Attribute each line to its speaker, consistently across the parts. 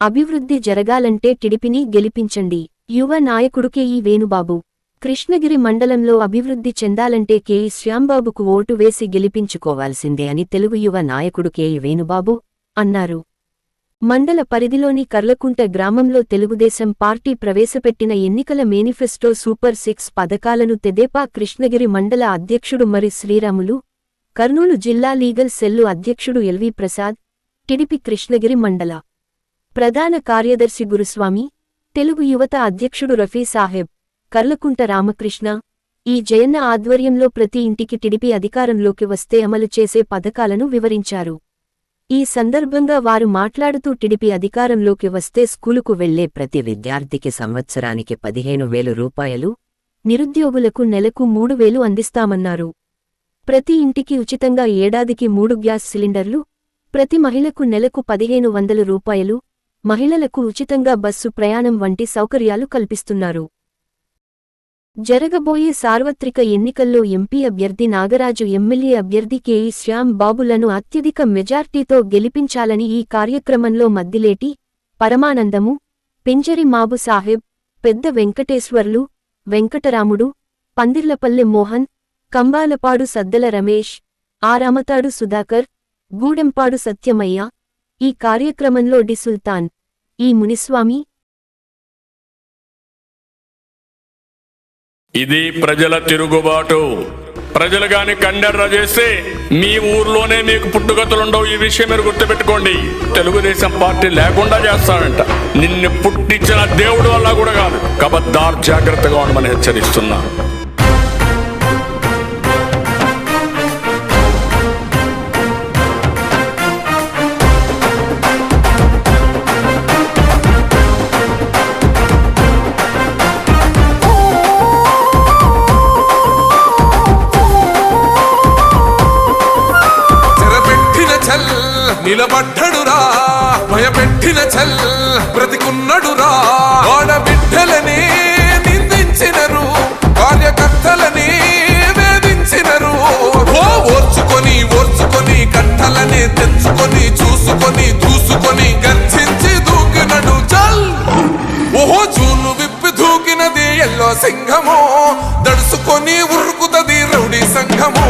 Speaker 1: అభివృద్ధి జరగాలంటే టిడిపిని గెలిపించండి. యువ నాయకుడుకే ఈ వేణుబాబు. కృష్ణగిరి మండలంలో అభివృద్ధి చెందాలంటే కేఈ శ్యాంబాబుకు ఓటు వేసి గెలిపించుకోవాల్సిందే అని తెలుగు యువ నాయకుడు కేఈ వేణుబాబు అన్నారు. మండల పరిధిలోని కర్లకుంట గ్రామంలో తెలుగుదేశం పార్టీ ప్రవేశపెట్టిన ఎన్నికల మేనిఫెస్టో సూపర్ సిక్స్ పథకాలను తెదేపా కృష్ణగిరి మండల అధ్యక్షుడు మరి శ్రీరాములు కర్నూలు జిల్లా లీగల్ సెల్లు అధ్యక్షుడు ఎల్వి ప్రసాద్ టిడిపి కృష్ణగిరి మండల ప్రధాన కార్యదర్శి గురుస్వామి తెలుగు యువత అధ్యక్షుడు రఫీ సాహెబ్ కర్లకుంట రామకృష్ణ ఈ జయన్న ఆధ్వర్యంలో ప్రతి ఇంటికి టిడిపి అధికారంలోకి వస్తే అమలు చేసే పథకాలను వివరించారు. ఈ సందర్భంగా వారు మాట్లాడుతూ టిడిపి అధికారంలోకి వస్తే స్కూలుకు వెళ్ళే ప్రతి విద్యార్థికి సంవత్సరానికి పదిహేను వేలు రూపాయలు నిరుద్యోగులకు నెలకు మూడు వేలు అందిస్తామన్నారు. ప్రతి ఇంటికి ఉచితంగా ఏడాదికి మూడు గ్యాస్ సిలిండర్లు ప్రతి మహిళకు నెలకు పదిహేను వందల రూపాయలు మహిళలకు ఉచితంగా బస్సు ప్రయాణం వంటి సౌకర్యాలు కల్పిస్తున్నారు. జరగబోయే సార్వత్రిక ఎన్నికల్లో ఎంపీ అభ్యర్థి నాగరాజు ఎమ్మెల్యే అభ్యర్థి కేఈ శ్యామ్ బాబులను అత్యధిక మెజార్టీతో గెలిపించాలని ఈ కార్యక్రమంలో మద్దిలేటి పరమానందము పింజరి మాబు సాహెబ్ పెద్ద వెంకటేశ్వర్లు వెంకటరాముడు పందిర్లపల్లె మోహన్ కంబాలపాడు సద్దల రమేష్ ఆరామతాడు సుధాకర్ గూడెంపాడు సత్యమయ్య ఈ కార్యక్రమంలో డి సుల్తాన్ ఈ మునిస్వామి.
Speaker 2: ఇది ప్రజల తిరుగుబాటు. ప్రజలు గాని కండర్ర చేస్తే మీ ఊర్లోనే మీకు పుట్టుగతులుండవు ఈ విషయం మీరు గుర్తుపెట్టుకోండి. తెలుగుదేశం పార్టీ లేకుండా చేస్తాడంట. నిన్ను పుట్టించిన దేవుడు వల్ల కూడా కాదు. కబద్దార్ జాగ్రత్తగా ఉండమని
Speaker 3: హెచ్చరిస్తున్నాను. నిలబడ్డడురా భయపెట్టిన చల్ బ్రతికున్నడురా. ఆడబిడ్డలని నిందించినరు కార్యకర్తలని వేధించినరు. ఓ ఓర్చుకొని ఓర్చుకొని కట్టలని తెంచుకొని చూసుకొని దూసుకొని గర్జించి దూకినడు చల్ ఓహో జూలు విప్పి దూకినది ఎల్లో సింహము దడుసుకొని ఉరుకుతది రౌడీ సంఘము.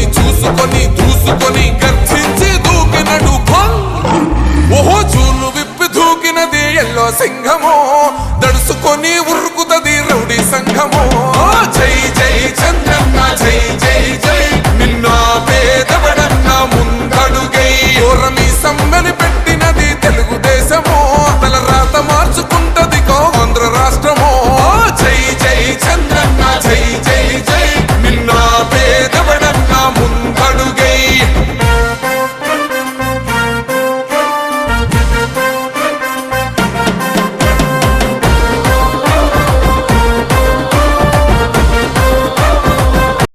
Speaker 3: చూసుకొని